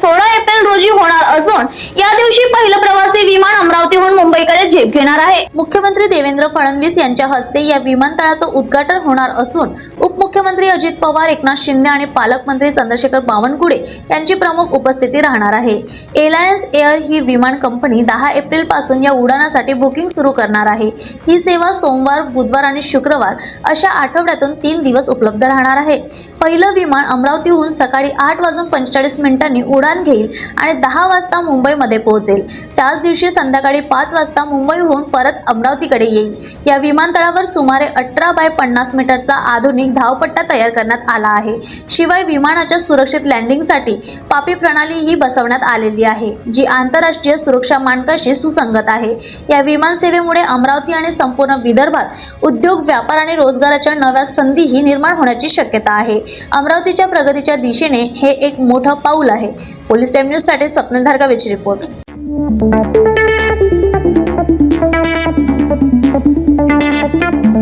सोळा एप्रिल रोजी होणार असून या दिवशी पहिलं प्रवासी विमान अमरावतीहून होणार झेप घेणार आहे. मुख्यमंत्री देवेंद्र फडणवीस यांच्या हस्ते या विमानतळाचं उद्घाटन होणार असून उपमुख्यमंत्री अजित पवार एकनाथ शिंदे आणि पालकमंत्री चंद्रशेखर बावनकुळे यांची प्रमुख उपस्थिती राहणार आहे. एलायन्स एअर ही विमान कंपनी दहा एप्रिलपासून या उड्डाणासाठी बुकिंग सुरू करणार आहे. ही सेवा सोमवार बुधवार आणि शुक्रवार अशा आठवड्यातून तीन दिवस उपलब्ध राहणार आहे. पहिलं विमान अमरावतीहून सकाळी आठ वाजून पंचेचाळीस मिनिटांनी उडान घेईल आणि दहा वाजता मुंबईमध्ये पोहोचेल. त्याच दिवशी संध्याकाळी पाच वाजता मुंबई मुंबईहून परत अमरावतीकडे येईल. या विमानतळावर सुमारे अठरा बाय पन्नास मीटरचा आधुनिक धावपट्टा तयार करण्यात आला आहे. शिवाय विमानाच्या सुरक्षित लँडिंगसाठी पापी प्रणाली ही बसवण्यात आलेली आहे जी आंतरराष्ट्रीय सुरक्षा मानकाशी सुसंगत आहे. या विमानसेवेमुळे अमरावती आणि संपूर्ण विदर्भात उद्योग व्यापार आणि रोजगाराच्या नव्या संधीही निर्माण होण्याची शक्यता आहे. अमरावतीच्या प्रगतीच्या दिशेने हे एक मोठं पाऊल आहे. पोलीस टाइम न्यूजसाठी स्वप्नील धारगावेची रिपोर्ट.